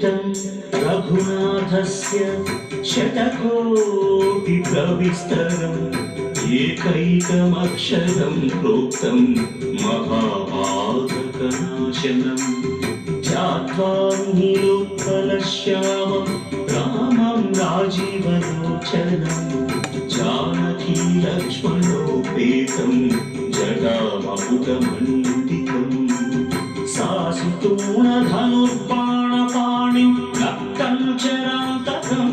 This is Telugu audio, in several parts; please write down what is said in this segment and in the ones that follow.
शतं रघुनाथस्य शतकोटिप्रविस्तरम् एकैकमक्षरं प्रोक्तं महापातकनाशनम् ध्यात्वा नीलोत्पलश्यामं रामं राजीवलोचनम् जानकी लक्ष्मणोपेतं जटामकुटमण्डितम् చరాంతకం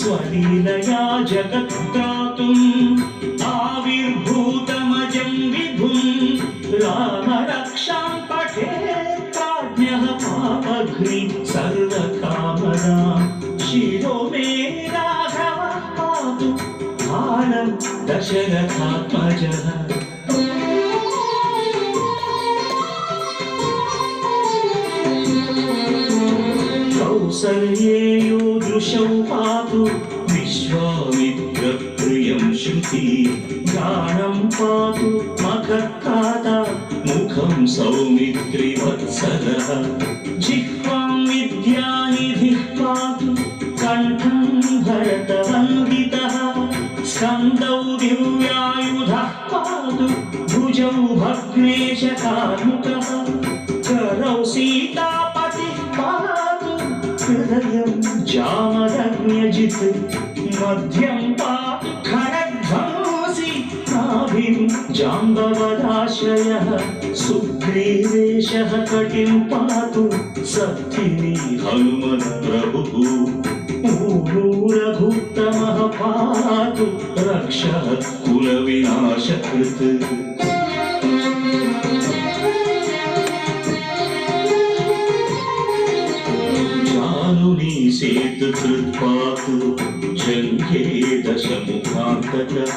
స్వలీలయా జగత్క్రాతుం ఆవిర్భూతమజం విభుం రామరక్షాం పఠే ప్రాజ్ఞः పాపఘ్ని సర్వకామనా శిరో మే రాఘవ పాతు భారం దశరథాత్మజः दशरथात्मजः कौसल्येयो दृशौ पातु विश्वामित्रप्रियं श्रुति गानं पातु मखत्काता मुखं सौमित्रिवत्सलः जिह्वां विद्यानिधिः पातु कण्ठं भरतवन्दितः स्कन्दौ दिव्यायुधः पातु भुजौ भग्नेशकार्मुकः करौ सीतापतिः हृदयं जामदग्न्यजित् मध्यं पातु खरध्वंसि नाभिं जाम्बवदाश्रयः सुग्रीवेशः कटिं पातु सत्थिनी हनुमत्प्रभुः ऊरू रघुत्तमः पातु रक्षः कुलविनाशकृत् जानुनी सेतुकृत्पातु जङ्घे दशमुखान्तकः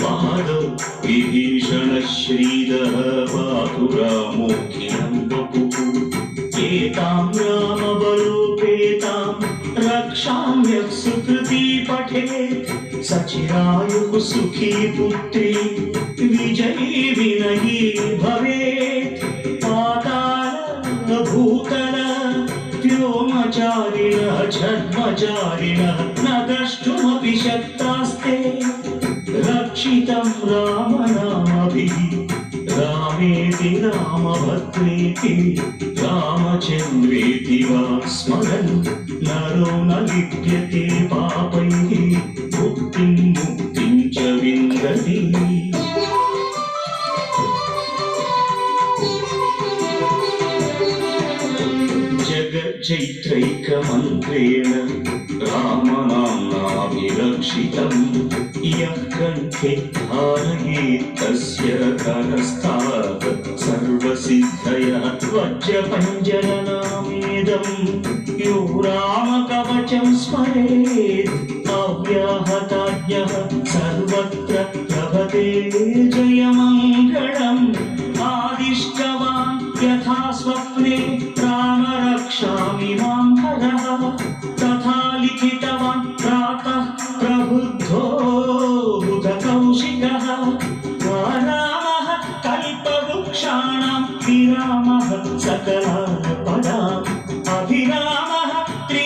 पादौ विभीषणः श्रीदः पातु रामोऽखिलं वपुः एतां रामबलोपेतां रक्षां सुकृती सुखी पुत्री, विजयी विनयी भवेत्। छद्मचारिणः न द्रष्टुमपि शक्तास्ते रक्षितं रामनामभिः रामेति रामभद्रेति रामचन्द्रेति वा स्मरन् नरो न लिप्यते पापैः చైత్రైకమంత్రేణ రామనామ్నాభిరక్షితం ఇయం కంఠే ధారయే తస్య కరస్థాత్ సర్వసిద్ధయా త్వచ పంజననామేదం యో రామకవచం స్మరేత్ అవ్యాహతాజ్ఞ సర్వత్ర ప్రభతే జయమం रक्षाणां विरामः सकला।